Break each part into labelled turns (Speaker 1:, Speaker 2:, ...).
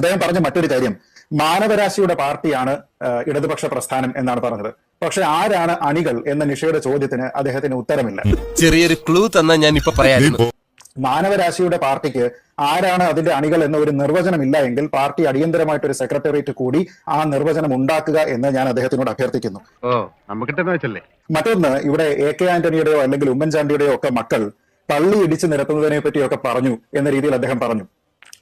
Speaker 1: അദ്ദേഹം പറഞ്ഞ മറ്റൊരു കാര്യം മാനവരാശിയുടെ പാർട്ടിയാണ് ഇടതുപക്ഷ പ്രസ്ഥാനം എന്നാണ് പറഞ്ഞത്. പക്ഷെ ആരാണ് അണികൾ എന്ന നിഷയുടെ ചോദ്യത്തിന് അദ്ദേഹത്തിന് ഉത്തരമില്ല.
Speaker 2: ചെറിയൊരു ക്ലൂ തന്നെ ഞാൻ ഇപ്പൊ പറയായിരുന്നു
Speaker 1: മാനവരാശിയുടെ പാർട്ടിക്ക് ആരാണ് അതിന്റെ അണികൾ എന്ന ഒരു നിർവചനം ഇല്ല എങ്കിൽ പാർട്ടി അടിയന്തരമായിട്ട് ഒരു സെക്രട്ടേറിയറ്റ് കൂടി ആ നിർവചനം ഉണ്ടാക്കുക എന്ന് ഞാൻ അദ്ദേഹത്തിനോട് അഭ്യർത്ഥിക്കുന്നു. മറ്റൊന്ന് ഇവിടെ എ കെ ആന്റണിയുടെയോ അല്ലെങ്കിൽ ഉമ്മൻചാണ്ടിയുടെയോ ഒക്കെ മക്കൾ പള്ളി ഇടിച്ചു നിരത്തുന്നതിനെ പറ്റിയൊക്കെ പറഞ്ഞു എന്ന രീതിയിൽ അദ്ദേഹം പറഞ്ഞു.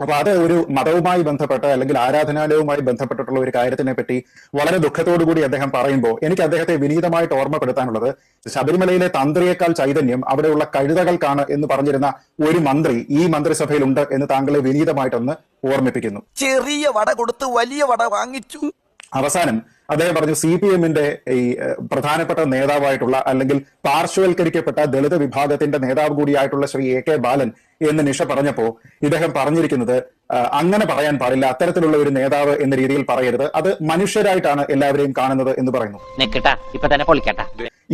Speaker 1: അപ്പൊ അത് ഒരു മതവുമായി ബന്ധപ്പെട്ട അല്ലെങ്കിൽ ആരാധനാലയവുമായി ബന്ധപ്പെട്ടിട്ടുള്ള ഒരു കാര്യത്തിനെ പറ്റി വളരെ ദുഃഖത്തോടു കൂടി അദ്ദേഹം പറയുമ്പോൾ എനിക്ക് അദ്ദേഹത്തെ വിനീതമായിട്ട് ഓർമ്മപ്പെടുത്താനുള്ളത് ശബരിമലയിലെ തന്ത്രിയേക്കാൾ ചൈതന്യം അവിടെയുള്ള കഴുതകൾക്കാണ് എന്ന് പറഞ്ഞിരുന്ന ഒരു മന്ത്രി ഈ മന്ത്രിസഭയിലുണ്ട് എന്ന് താങ്കളെ വിനീതമായിട്ടൊന്ന് ഓർമ്മിപ്പിക്കുന്നു.
Speaker 3: ചെറിയ വട കൊടുത്ത് വലിയ വട വാങ്ങിച്ചു.
Speaker 1: അവസാനം അദ്ദേഹം പറഞ്ഞു സി പി എമ്മിന്റെ ഈ പ്രധാനപ്പെട്ട നേതാവായിട്ടുള്ള അല്ലെങ്കിൽ പാർശ്വവൽക്കരിക്കപ്പെട്ട ദളിത് വിഭാഗത്തിന്റെ നേതാവ് കൂടിയായിട്ടുള്ള ശ്രീ എ കെ ബാലൻ എന്ന് നിഷ പറഞ്ഞപ്പോ ഇദ്ദേഹം പറഞ്ഞിരിക്കുന്നത് അങ്ങനെ പറയാൻ പാടില്ല അത്തരത്തിലുള്ള ഒരു നേതാവ് എന്ന രീതിയിൽ പറയരുത്. അത് മനുഷ്യരായിട്ടാണ് എല്ലാവരെയും കാണുന്നത് എന്ന് പറയുന്നു.
Speaker 4: നിക്കട്ടാ ഇപ്പൊ തന്നെ പൊളിക്കട്ടാ.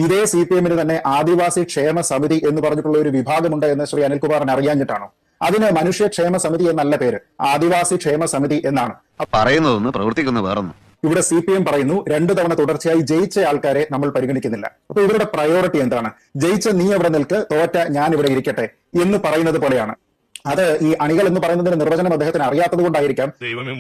Speaker 1: ഇതേ സി പി എമ്മിന് തന്നെ ആദിവാസി ക്ഷേമ സമിതി എന്ന് പറഞ്ഞിട്ടുള്ള ഒരു വിഭാഗമുണ്ട് എന്ന് ശ്രീ അനിൽകുമാറിന് അറിയാഞ്ഞിട്ടാണോ? അതിന് മനുഷ്യക്ഷേമ സമിതി എന്നല്ല പേര് ആദിവാസി ക്ഷേമ സമിതി എന്നാണ്.
Speaker 5: പറയുന്നതൊന്ന് പ്രവർത്തിക്കുന്ന വേറൊന്നും.
Speaker 1: ഇവിടെ സി പി എം പറയുന്നു രണ്ടു തവണ തുടർച്ചയായി ജയിച്ച ആൾക്കാരെ നമ്മൾ പരിഗണിക്കുന്നില്ല. അപ്പൊ ഇവരുടെ പ്രയോറിറ്റി എന്താണ്? ജയിച്ച നീ അവിടെ നിൽക്ക് തോറ്റ ഞാൻ ഇവിടെ ഇരിക്കട്ടെ എന്ന് പറയുന്നത് പോലെയാണ്. അത് ഈ അണികൾ എന്ന് പറയുന്നതിന്റെ നിർവചനം അദ്ദേഹത്തിന് അറിയാത്തത് കൊണ്ടായിരിക്കാം.
Speaker 6: ദൈവമേ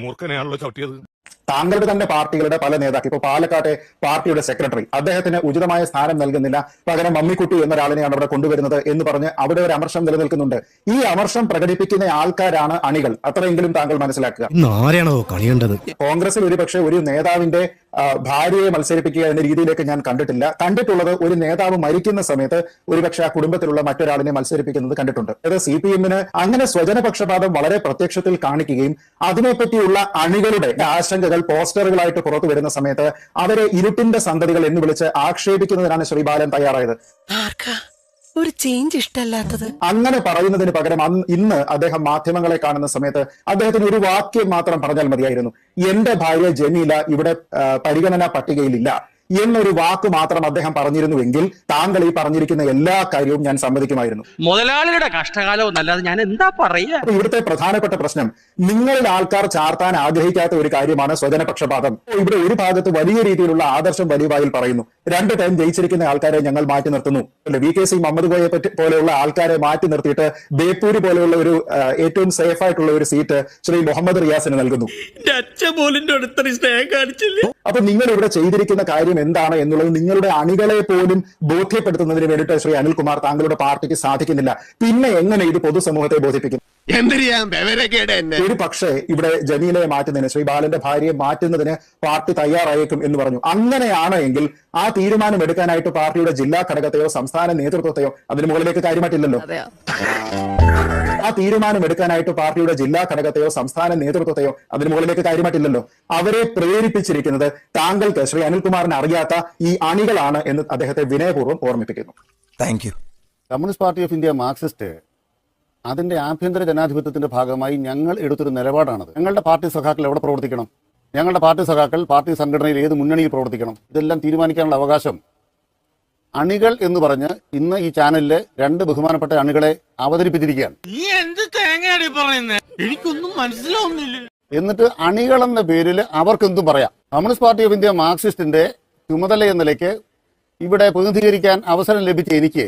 Speaker 1: താങ്കളുടെ തന്നെ പാർട്ടികളുടെ പല നേതാക്കൾ ഇപ്പൊ പാലക്കാട്ടെ പാർട്ടിയുടെ സെക്രട്ടറി അദ്ദേഹത്തിന് ഉചിതമായ സ്ഥാനം നൽകുന്നില്ല. പകരം മമ്മിക്കുട്ടി എന്നൊരാളിനെയാണ് അവിടെ കൊണ്ടുവരുന്നത് എന്ന് പറഞ്ഞ് അവിടെ ഒരു അമർഷം നിലനിൽക്കുന്നുണ്ട്. ഈ അമർഷം പ്രകടിപ്പിക്കുന്ന ആൾക്കാരാണ് അണികൾ. അത്രയെങ്കിലും താങ്കൾ മനസ്സിലാക്കുക.
Speaker 7: ആരെയാണോ
Speaker 1: കോൺഗ്രസിൽ ഒരുപക്ഷെ ഒരു നേതാവിന്റെ ഭാര്യയെ മത്സരിപ്പിക്കുക എന്ന രീതിയിലേക്ക് ഞാൻ കണ്ടിട്ടില്ല. കണ്ടിട്ടുള്ളത് ഒരു നേതാവ് മരിക്കുന്ന സമയത്ത് ഒരുപക്ഷെ ആ കുടുംബത്തിലുള്ള മറ്റൊരാളിനെ മത്സരിപ്പിക്കുന്നത് കണ്ടിട്ടുണ്ട്. അത് സി പി എമ്മിന് അങ്ങനെ സ്വജനപക്ഷപാതം വളരെ പ്രത്യക്ഷത്തിൽ കാണിക്കുകയും അതിനെപ്പറ്റിയുള്ള അണികളുടെ ആശങ്കകൾ പോസ്റ്ററുകളായിട്ട് പുറത്തു വരുന്ന സമയത്ത് അവരെ ഇരുട്ടിന്റെ സന്തതികൾ എന്ന് വിളിച്ച് ആക്ഷേപിക്കുന്നതിനാണ് ശ്രീ ബാലൻ തയ്യാറായത്.
Speaker 3: ഒരു ചേഞ്ച് ഇഷ്ടമല്ലാത്തത്.
Speaker 1: അങ്ങനെ പറയുന്നതിന് പകരം ഇന്ന് അദ്ദേഹം മാധ്യമങ്ങളെ കാണുന്ന സമയത്ത് അദ്ദേഹത്തിന് ഒരു വാക്യം മാത്രം പറഞ്ഞാൽ മതിയായിരുന്നു. എന്റെ ഭാര്യ ജമീല ഇവിടെ പരിഗണനാ പട്ടികയിലില്ല. എന്നൊരു വാക്ക് മാത്രം അദ്ദേഹം പറഞ്ഞിരുന്നുവെങ്കിൽ താങ്കൾ ഈ പറഞ്ഞിരിക്കുന്ന എല്ലാ കാര്യവും ഞാൻ സമ്മതിക്കുമായിരുന്നു.
Speaker 8: മുതലാളിയുടെ കഷ്ടകാലവും എന്നല്ലാതെ ഞാൻ എന്താ
Speaker 1: പറയുക ഇവിടുത്തെ പ്രധാനപ്പെട്ട പ്രശ്നം നിങ്ങളിൽ ആൾക്കാർ ചാർത്താൻ ആഗ്രഹിക്കാത്ത ഒരു കാര്യമാണ് സ്വജനപക്ഷപാതം. ഇവിടെ ഒരു ഭാഗത്ത് വലിയ രീതിയിലുള്ള ആദർശം വലിയ വായിൽ പറയുന്നു. രണ്ട് ടൈം ജയിച്ചിരിക്കുന്ന ആൾക്കാരെ ഞങ്ങൾ മാറ്റി നിർത്തുന്നു. അല്ലെ? വി കെ സി മുഹമ്മദ് ഗോയെ പറ്റി പോലെയുള്ള ആൾക്കാരെ മാറ്റി നിർത്തിയിട്ട് ബേപ്പൂര് പോലെയുള്ള ഒരു ഏറ്റവും സേഫ് ആയിട്ടുള്ള ഒരു സീറ്റ് ശ്രീ മുഹമ്മദ് റിയാസിന് നൽകുന്നു. അപ്പൊ നിങ്ങൾ ഇവിടെ ചെയ്തിരിക്കുന്ന കാര്യം എന്താണ് എന്നുള്ളത് നിങ്ങളുടെ അണികളെ പോലും ബോധ്യപ്പെടുത്തുന്നതിന് വേണ്ടിയിട്ട് ശ്രീ അനിൽകുമാർ താങ്കളുടെ പാർട്ടിക്ക് സാധിക്കുന്നില്ല. പിന്നെ എങ്ങനെ ഇത് പൊതുസമൂഹത്തെ ബോധിപ്പിക്കും? ഒരു പക്ഷേ ഇവിടെ ജമീലയെ മാറ്റുന്നതിന് ശ്രീ ബാലന്റെ ഭാര്യയെ മാറ്റുന്നതിന് പാർട്ടി തയ്യാറായേക്കും എന്ന് പറഞ്ഞു. അങ്ങനെയാണ് എങ്കിൽ ആ തീരുമാനം എടുക്കാനായിട്ട് പാർട്ടിയുടെ ജില്ലാ ഘടകത്തെയോ സംസ്ഥാന നേതൃത്വത്തെയോ അതിന് മുകളിലേക്ക് കാര്യമായിട്ടില്ലല്ലോ. ആ തീരുമാനം എടുക്കാനായിട്ട് പാർട്ടിയുടെ ജില്ലാ ഘടകത്തെയോ സംസ്ഥാന നേതൃത്വത്തെയോ അതിന് മുകളിലേക്ക് കാര്യമായിട്ടില്ലല്ലോ. അവരെ പ്രേരിപ്പിച്ചിരിക്കുന്നത് താങ്കൾക്ക് ശ്രീ അനിൽകുമാറിന് അറിയാത്ത ഈ അണികളാണ് എന്ന് അദ്ദേഹത്തെ വിനയപൂർവം ഓർമ്മിപ്പിക്കുന്നു.
Speaker 3: Thank you
Speaker 9: communist party of India Marxist അതിന്റെ ആഭ്യന്തര ജനാധിപത്യത്തിന്റെ ഭാഗമായി ഞങ്ങൾ എടുത്തൊരു നിലപാടാണത്. ഞങ്ങളുടെ പാർട്ടി സഖാക്കൾ എവിടെ പ്രവർത്തിക്കണം? ഞങ്ങളുടെ പാർട്ടി സഖാക്കൾ പാർട്ടി സംഘടനയിൽ ഏത് മുന്നണിയിൽ പ്രവർത്തിക്കണം? ഇതെല്ലാം തീരുമാനിക്കാനുള്ള അവകാശം അണികൾ എന്ന് പറഞ്ഞ് ഇന്ന് ഈ ചാനലിലെ രണ്ട് ബഹുമാനപ്പെട്ട അണികളെ അവതരിപ്പിച്ചിരിക്കുകയാണ്.
Speaker 8: നീ എന്ത് തേങ്ങയാണ് പറയുന്നത് എനിക്കൊന്നും മനസ്സിലാവുന്നില്ല.
Speaker 9: എന്നിട്ട് അണികൾ എന്ന പേരിൽ അവർക്കെന്തും പറയാം. കമ്മ്യൂണിസ്റ്റ് പാർട്ടി ഓഫ് ഇന്ത്യ മാർക്സിസ്റ്റിന്റെ ചുമതല എന്ന നിലയ്ക്ക് ഇവിടെ പ്രതിനിധീകരിക്കാൻ അവസരം ലഭിച്ച എനിക്ക്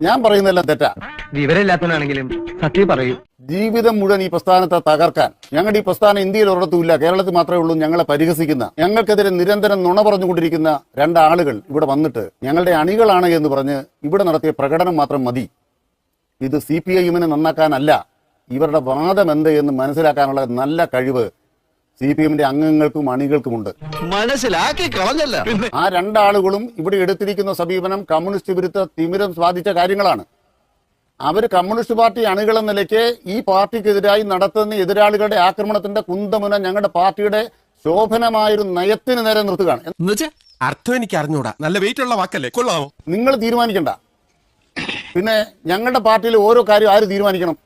Speaker 9: ഞാൻ പറയുന്നതെല്ലാം തെറ്റാ.
Speaker 4: വിവരമില്ലാത്തവനാണെങ്കിലും സത്യം പറയൂ.
Speaker 9: ജീവിതം മുഴുവൻ ഈ പ്രസ്ഥാനത്തെ തകർക്കാൻ. ഞങ്ങളുടെ ഈ പ്രസ്ഥാനം ഇന്ത്യയിൽ ഒരിടത്തുമില്ല. കേരളത്തിൽ മാത്രമേ ഉള്ളൂ ഞങ്ങളെ പരിഹസിക്കുന്ന. ഞങ്ങൾക്കെതിരെ നിരന്തരം നുണ പറഞ്ഞുകൊണ്ടിരിക്കുന്ന രണ്ടാളുകൾ ഇവിടെ വന്നിട്ട് ഞങ്ങളുടെ അണികളാണ് എന്ന് പറഞ്ഞ് ഇവിടെ നടത്തിയ പ്രകടനം മാത്രം മതി. ഇത് സി പി ഐ എമ്മിനെ നന്നാക്കാനല്ല ഇവരുടെ വാദം എന്ത് എന്ന് മനസ്സിലാക്കാനുള്ള നല്ല കഴിവ് സി പി എമ്മിന്റെ അംഗങ്ങൾക്കും അണികൾക്കുമുണ്ട്.
Speaker 3: മനസ്സിലാക്കി കളഞ്ഞല്ല.
Speaker 9: ആ രണ്ടാളുകളും ഇവിടെ എടുത്തിരിക്കുന്ന സമീപനം കമ്മ്യൂണിസ്റ്റ് വിരുദ്ധ തിമിരം സ്വാധിച്ച കാര്യങ്ങളാണ്. അവർ കമ്മ്യൂണിസ്റ്റ് പാർട്ടി അണികൾ എന്ന നിലയ്ക്ക് ഈ പാർട്ടിക്കെതിരായി നടത്തുന്ന എതിരാളികളുടെ ആക്രമണത്തിന്റെ കുന്തമുന ഞങ്ങളുടെ പാർട്ടിയുടെ ശോഭനമായൊരു നയത്തിന് നേരെ നിർത്തുകയാണ്.
Speaker 2: അർത്ഥം എനിക്ക് അറിഞ്ഞൂടാ. നല്ല വെയിറ്റ് ഉള്ള വാക്കല്ലേ? കൊള്ളാമോ
Speaker 9: നിങ്ങൾ തീരുമാനിക്കണ്ട. പിന്നെ ഞങ്ങളുടെ പാർട്ടിയിൽ ഓരോ കാര്യം ആര് തീരുമാനിക്കണം?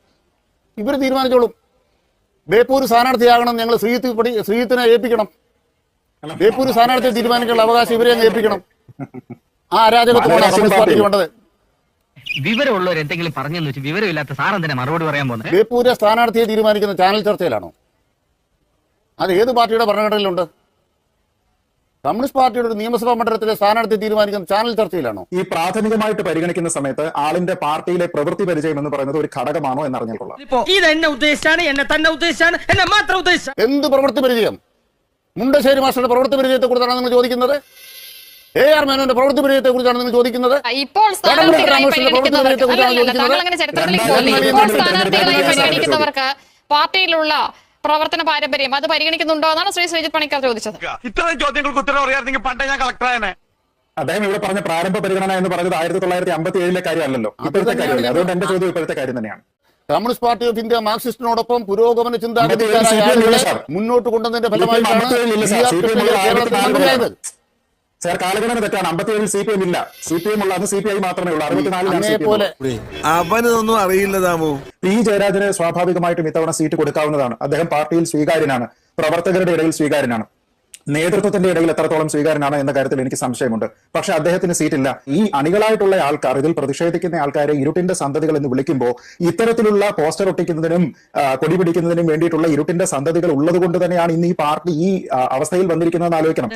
Speaker 9: ഇവർ തീരുമാനിച്ചോളും. ബേപ്പൂർ സ്ഥാനാർത്ഥിയാകണം ഞങ്ങൾ ശ്രീജിത്ത് പടി ശ്രീജിത്തിനെ ഏൽപ്പിക്കണം. ബേപ്പൂർ സ്ഥാനാർത്ഥിയെ തീരുമാനിക്കാനുള്ള അവകാശം ഇവരെ അങ്ങ് ഏൽപ്പിക്കണം. ആ അരാജകത്വമാണ് കമ്മ്യൂണിസ്റ്റ് പാർട്ടിക്ക് വേണ്ടത്.
Speaker 4: വിവരമുള്ളവർ എന്തെങ്കിലും പറഞ്ഞെന്ന് വെച്ച് വിവരമില്ലാത്ത സാറെന്തിനാ മറുപടി പറയാൻ പോകുന്നത്?
Speaker 9: ബേപ്പൂരെ സ്ഥാനാർത്ഥിയെ തീരുമാനിക്കുന്ന ചാനൽ ചർച്ചയിലാണോ? അത് ഏത് പാർട്ടിയുടെ ഭരണഘടനയിലുണ്ട്? കമ്മ്യൂണിസ്റ്റ് പാർട്ടിയുടെ ഒരു നിയമസഭാ മണ്ഡലത്തിലെ സ്ഥാനാർത്ഥി തീരുമാനിക്കുന്ന ചാനൽ ചർച്ചയിലാണോ?
Speaker 1: ഈ പ്രാഥമികമായിട്ട് പരിഗണിക്കുന്ന സമയത്ത് ആളിന്റെ പാർട്ടിയിലെ പ്രവൃത്തി പരിചയം എന്ന് പറയുന്നത് ഒരു ഘടകമാണോ എന്ന് അറിഞ്ഞിട്ടുള്ളത്
Speaker 8: ഇത് എന്നെ എന്നെ തന്നെ ഉദ്ദേശിച്ചാണ് എന്നെ മാത്രം ഉദ്ദേശിച്ചാണ്.
Speaker 9: എന്ത് പ്രവൃത്തി പരിചയം? മുണ്ടശ്ശേരി മാസ്റ്ററുടെ പ്രവൃത്തി പരിചയത്തെ കുറിച്ചാണ് നിങ്ങൾ ചോദിക്കുന്നത്? എ ആർ മേനോന്റെ പ്രവൃത്തി പരിചയത്തെ കുറിച്ചാണ് നിങ്ങൾ ചോദിക്കുന്നത്?
Speaker 7: ഇപ്പോൾ സ്ഥാനാർത്ഥികളായി പരിഗണിക്കുന്നവർക്ക് പാർട്ടിയിലുള്ള പ്രവർത്തന പാരമ്പര്യം അത് പരിഗണിക്കുന്നുണ്ടോ എന്നാണ് ശ്രീ ശ്രീജിത് പണിക്കർ ചോദിച്ചത്.
Speaker 5: ഇത്തരം ചോദ്യങ്ങൾക്ക് ഉത്തരം അറിയാമെങ്കിൽ പണ്ടേ ഞാൻ കളക്ടറായനെ
Speaker 1: അദ്ദേഹം ഇവിടെ പറഞ്ഞ പ്രാരംഭ പരിഗണന എന്ന് പറഞ്ഞത് ആയിരത്തി തൊള്ളായിരത്തി അമ്പത്തി ഏഴിലെ കാര്യമല്ലല്ലോ ഇപ്പോഴത്തെ കാര്യമല്ല? അതുകൊണ്ട് എന്റെ ചോദ്യം ഇപ്പോഴത്തെ കാര്യം തന്നെയാണ്.
Speaker 9: കമ്മ്യൂണിസ്റ്റ് പാർട്ടി ഓഫ് ഇന്ത്യ മാർക്സിസ്റ്റിനോടൊപ്പം പുരോഗമന ചിന്താഗതിക്കാരായ. മുന്നോട്ട് കൊണ്ടുവന്നതിന്റെ ഫലമായിട്ടാണ്
Speaker 1: സാർ. കാലഗണന തെറ്റാണ്. അമ്പത്തി ഏഴിൽ സി പി എം ഇല്ല. സി പി എം ഉള്ള അന്ന് സി പി ഐ മാത്രമേ ഉള്ളൂ.
Speaker 2: അവനൊന്നും അറിയില്ലതാമോ.
Speaker 1: പി ജയരാജന് സ്വാഭാവികമായിട്ടും ഇത്തവണ സീറ്റ് കൊടുക്കാവുന്നതാണ്. അദ്ദേഹം പാർട്ടിയിൽ സ്വീകാര്യനാണ്. പ്രവർത്തകരുടെ ഇടയിൽ സ്വീകാര്യനാണ്. നേതൃത്വത്തിന്റെ ഇടയിൽ എത്രത്തോളം സ്വീകാര്യനാണ് എന്ന കാര്യത്തിൽ എനിക്ക് സംശയമുണ്ട്. പക്ഷെ അദ്ദേഹത്തിന് സീറ്റില്ല ഈ അണികളായിട്ടുള്ള ആൾക്കാർ ഇതിൽ പ്രതിഷേധിക്കുന്ന ആൾക്കാരെ ഇരുട്ടിന്റെ സന്തതികൾ എന്ന് വിളിക്കുമ്പോൾ ഇത്തരത്തിലുള്ള പോസ്റ്റർ ഒട്ടിക്കുന്നതിനും കൊടി പിടിക്കുന്നതിനും വേണ്ടിയിട്ടുള്ള ഇരുട്ടിന്റെ സന്തതികൾ ഉള്ളത് കൊണ്ട് തന്നെയാണ് ഇന്ന് ഈ പാർട്ടി ഈ അവസ്ഥയിൽ വന്നിരിക്കുന്നതെന്ന് ആലോചിക്കണം.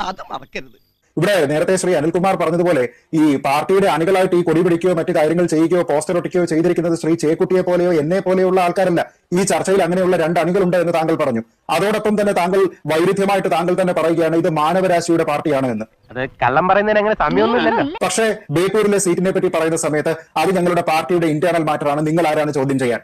Speaker 3: അത് മറക്കരുത്.
Speaker 1: ഇവിടെ നേരത്തെ ശ്രീ അനിൽകുമാർ പറഞ്ഞതുപോലെ ഈ പാർട്ടിയുടെ അണികളായിട്ട് ഈ കൊടി പിടിക്കുകയോ മറ്റു കാര്യങ്ങൾ ചെയ്യുകയോ പോസ്റ്റർ ഒട്ടിക്കുകയോ ചെയ്തിരിക്കുന്നത് ശ്രീ ചേക്കുട്ടിയെ പോലെയോ എന്നെ പോലെയുള്ള ആൾക്കാരല്ല. ഈ ചർച്ചയിൽ അങ്ങനെയുള്ള രണ്ട് അണികളുണ്ട് എന്ന് താങ്കൾ പറഞ്ഞു. അതോടൊപ്പം തന്നെ താങ്കൾ വൈരുദ്ധ്യമായിട്ട് താങ്കൾ തന്നെ പറയുകയാണ് ഇത് മാനവരാശിയുടെ പാർട്ടിയാണ് എന്ന്.
Speaker 4: കള്ളം പറയുന്നതിന് അങ്ങനെ സമയമൊന്നുമില്ലല്ലോ.
Speaker 1: പക്ഷേ ബേപ്പൂരിലെ സീറ്റിനെ പറ്റി പറയുന്ന സമയത്ത് അത് ഞങ്ങളുടെ പാർട്ടിയുടെ ഇന്റേണൽ മാറ്ററാണ് നിങ്ങൾ ആരാണ് ചോദ്യം ചെയ്യാൻ?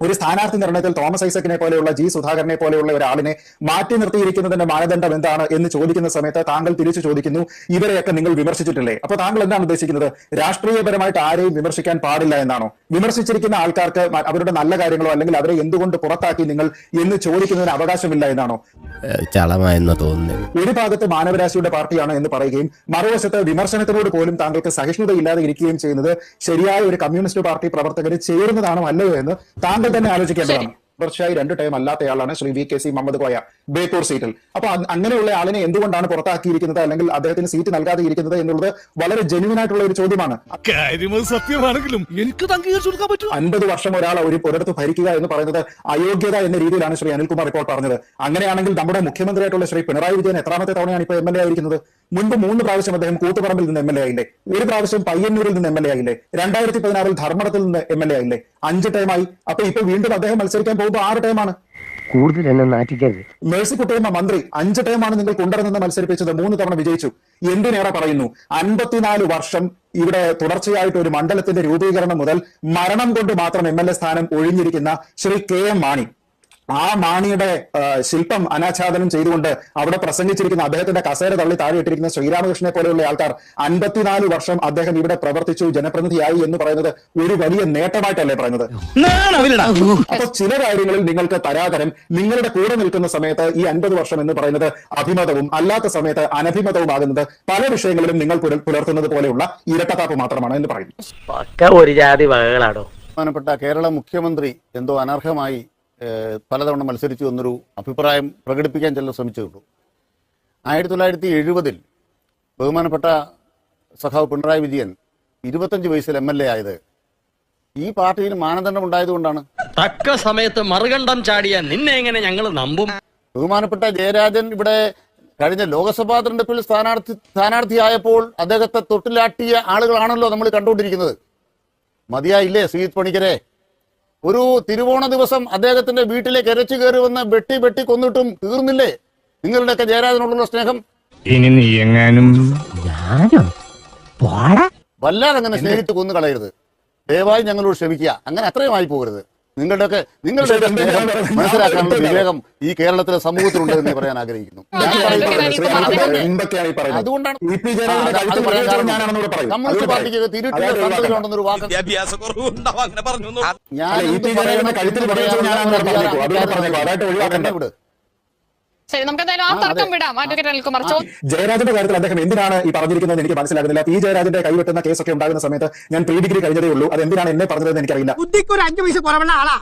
Speaker 1: ഒരു സ്ഥാനാർത്ഥി നിർണയത്തിൽ തോമസ് ഐസക്കിനെ പോലെയുള്ള ജി സുധാകരനെ പോലെയുള്ള ഒരാളിനെ മാറ്റി നിർത്തിയിരിക്കുന്നതിന്റെ മാനദണ്ഡം എന്താണ് എന്ന് ചോദിക്കുന്ന സമയത്ത് താങ്കൾ തിരിച്ചു ചോദിക്കുന്നു. ഇവരെയൊക്കെ നിങ്ങൾ വിമർശിച്ചിട്ടില്ലേ? അപ്പൊ താങ്കൾ എന്താണ് ഉദ്ദേശിക്കുന്നത്? രാഷ്ട്രീയപരമായിട്ട് ആരെയും വിമർശിക്കാൻ പാടില്ല എന്നാണോ? വിമർശിച്ചിരിക്കുന്ന ആൾക്കാർക്ക് അവരുടെ നല്ല കാര്യങ്ങളോ അല്ലെങ്കിൽ അവരെ എന്തുകൊണ്ട് പുറത്താക്കി നിങ്ങൾ എന്ന് ചോദിക്കുന്നതിന് അവകാശമില്ല എന്നാണോ?
Speaker 2: ചളമായെന്ന് തോന്നുന്നു
Speaker 1: ഒരു ഭാഗത്ത് മാനവരാശിയുടെ പാർട്ടിയാണ് എന്ന് പറയുകയും മറുവശത്ത് വിമർശനത്തിനോട് പോലും താങ്കൾക്ക് സഹിഷ്ണുതയില്ലാതെ ഇരിക്കുകയും ചെയ്യുന്നത് ശരിയായ ഒരു കമ്മ്യൂണിസ്റ്റ് പാർട്ടി പ്രവർത്തകർ ചേരുന്നതാണോ അല്ലയോ എന്ന് താങ്കൾ തന്നെ ആലോചിക്കേണ്ടതാണ്. തുടർച്ചയായി രണ്ട് time അല്ലാത്തയാളാണ് Shri V K C Muhammad Koya Beypore സീറ്റിൽ അപ്പൊ അങ്ങനെയുള്ള ആളിനെ എന്തുകൊണ്ടാണ് പുറത്താക്കിയിരിക്കുന്നത്? അല്ലെങ്കിൽ അദ്ദേഹത്തിന് സീറ്റ് നൽകാതെ ഇരിക്കുന്നത് എന്നുള്ളത് വളരെ ജെന്യൂൻ ആയിട്ടുള്ള ഒരു ചോദ്യമാണ്.
Speaker 6: സത്യമാണെങ്കിലും എനിക്ക്
Speaker 1: അൻപത് വർഷം ഒരാൾ ഒരു ഒരിടത്ത് ഭരിക്കുക എന്ന് പറയുന്നത് അയോഗ്യത എന്ന രീതിയിലാണ് ശ്രീ അനിൽകുമാർ ഇപ്പോൾ പറഞ്ഞത്. അങ്ങനെയാണെങ്കിൽ നമ്മുടെ മുഖ്യമന്ത്രിയായിട്ടുള്ള ശ്രീ പിണറായി വിജയൻ എത്രാമത്തെ തവണയാണ് ഇപ്പോൾ എം എൽ എ ആയിരിക്കുന്നത്? മുൻപ് മൂന്ന് പ്രാവശ്യം അദ്ദേഹം കൂത്തുപറമ്പിൽ നിന്ന് എം എൽ എ ആയില്ലേ? ഒരു പ്രാവശ്യം പയ്യന്നൂരിൽ നിന്ന് എം എൽ എ ആയില്ലേ? രണ്ടായിരത്തി പതിനാറിൽ ധർമ്മടത്തിൽ നിന്ന് എം എൽ എ ആയില്ലേ? അഞ്ച് ടൈമായി അപ്പൊ ഇപ്പൊ വീണ്ടും അദ്ദേഹം മത്സരിക്കാൻ പോകുമ്പോൾ ആറ് ടൈമാണ്
Speaker 4: കൂടുതൽ എന്നെ നാറ്റിക്കരുത്.
Speaker 1: മേഴ്സിക്കുട്ടിയമ്മ മന്ത്രി അഞ്ച് ടൈമാണ് നിങ്ങൾ കൊണ്ടുവരുന്നത് മത്സരിപ്പിച്ചത്. മൂന്ന് തവണ വിജയിച്ചു. എന്തിനേറെ പറയുന്നു? അൻപത്തിനാല് വർഷം ഇവിടെ തുടർച്ചയായിട്ട് ഒരു മണ്ഡലത്തിന്റെ രൂപീകരണം മുതൽ മരണം കൊണ്ട് മാത്രം എം എൽ എ സ്ഥാനം ഒഴിഞ്ഞിരിക്കുന്ന ശ്രീ കെ എം മാണി. ആ മാണിയുടെ ശില്പം അനാച്ഛാദനം ചെയ്തുകൊണ്ട് അവിടെ പ്രസംഗിച്ചിരിക്കുന്ന അദ്ദേഹത്തിന്റെ കസേര തള്ളി താഴെയിട്ടിരിക്കുന്ന ശ്രീരാമകൃഷ്ണനെ പോലെയുള്ള ആൾക്കാർ അൻപത്തിനാല് വർഷം അദ്ദേഹം ഇവിടെ പ്രവർത്തിച്ചു ജനപ്രതിനിധിയായി എന്ന് പറയുന്നത് ഒരു വലിയ നേട്ടമായിട്ടല്ലേ പറയുന്നത്? അപ്പൊ ചില കാര്യങ്ങളിൽ നിങ്ങൾക്ക് തരാതരം നിങ്ങളുടെ കൂടെ നിൽക്കുന്ന സമയത്ത് ഈ അൻപത് വർഷം എന്ന് പറയുന്നത് അഭിമതവും അല്ലാത്ത സമയത്ത് അനഭിമതവും ആകുന്നത് പല വിഷയങ്ങളിലും നിങ്ങൾ പുലർ- പുലർത്തുന്നത് പോലെയുള്ള ഇരട്ടത്താപ്പ് മാത്രമാണ് എന്ന് പറയുന്നത്
Speaker 4: ഒരു ജാതി വകകളാണോ
Speaker 9: കേരള മുഖ്യമന്ത്രി എന്തോ അനർഹമായി പലതവണ മത്സരിച്ചു എന്നൊരു അഭിപ്രായം പ്രകടിപ്പിക്കാൻ ചിലർ ശ്രമിച്ചിട്ടുള്ളൂ ആയിരത്തി തൊള്ളായിരത്തി എഴുപതിൽ ബഹുമാനപ്പെട്ട സഖാവ് പിണറായി വിജയൻ ഇരുപത്തഞ്ച് വയസ്സിൽ എം എൽ എ ആയത് ഈ പാർട്ടിയിൽ മാനദണ്ഡം ഉണ്ടായതുകൊണ്ടാണ്.
Speaker 8: തക്ക സമയത്ത് മറുകണ്ഠം ചാടിയ നിന്നെ എങ്ങനെ ഞങ്ങൾ നമ്പും?
Speaker 9: ബഹുമാനപ്പെട്ട ജയരാജൻ ഇവിടെ കഴിഞ്ഞ ലോക്സഭാ തെരഞ്ഞെടുപ്പിൽ സ്ഥാനാർത്ഥി സ്ഥാനാർത്ഥിയായപ്പോൾ അദ്ദേഹത്തെ തൊട്ടിലാട്ടിയ ആളുകളാണല്ലോ നമ്മൾ കണ്ടുകൊണ്ടിരിക്കുന്നത്. മതിയായില്ലേ ശ്രീജിത് പണിക്കരെ? ഒരു തിരുവോണ ദിവസം അദ്ദേഹത്തിന്റെ വീട്ടിലേക്ക് എരച്ചു കയറി വന്ന് വെട്ടി വെട്ടി കൊന്നിട്ടും തീർന്നില്ലേ? നിങ്ങളുടെയൊക്കെ ജയരാജനോടുള്ള സ്നേഹം?
Speaker 6: ഇനി നീ എങ്ങാനും
Speaker 9: വല്ലാതെ അങ്ങനെ സ്നേഹിച്ച് കൊന്നു കളയരുത് ദയവായി ഞങ്ങളോട് ക്ഷമിക്കുക. അങ്ങനെ അത്രയും ആയി പോകരുത്. നിങ്ങളുടെയൊക്കെ നിങ്ങളുടെ സ്നേഹം മനസ്സിലാക്കാനുള്ള വിവേകം ഈ കേരളത്തിലെ സമൂഹത്തിലുണ്ട് എന്ന് പറയാൻ ആഗ്രഹിക്കുന്നു. അതുകൊണ്ടാണ്. കമ്മ്യൂണിസ്റ്റ്
Speaker 1: അതുകൂടെ
Speaker 9: പാർട്ടിക്ക്
Speaker 1: പറയും.
Speaker 9: തിരുട്ടിയ
Speaker 1: അതായത് ഒഴിവാക്കണം.
Speaker 9: സന്തതികളുണ്ടെന്നൊരു വാക്ക്.
Speaker 6: അങ്ങനെ പറഞ്ഞു
Speaker 9: ഞാൻ
Speaker 1: അല്ല, ഇ പി ജയരാജന്റെ കഴുത്തിൽ
Speaker 7: ശരി നമുക്ക് എന്തായാലും ആ തർക്കം വിടാം. അഡ്വക്കേറ്റ് അനിൽകുമാർ.
Speaker 1: ജയരാജന്റെ കാര്യത്തിൽ അദ്ദേഹം എന്തിനാണ് ഈ പറഞ്ഞിരിക്കുന്നത് എനിക്ക് മനസ്സിലാകുന്നില്ല. പി. ജയരാജന്റെ കൈവെട്ടുന്ന കേസൊക്കെ ഉണ്ടാകുന്ന സമയത്ത് ഞാൻ പ്രീ ഡിഗ്രി കഴിഞ്ഞതേ ഉള്ളൂ. അത് എന്തിനാണ് എന്നെ പറഞ്ഞതെന്ന് എനിക്കറിയില്ല.
Speaker 8: ബുദ്ധിക്ക് ഒരു അഞ്ചു പൈസ കുറവുള്ള ആളാ.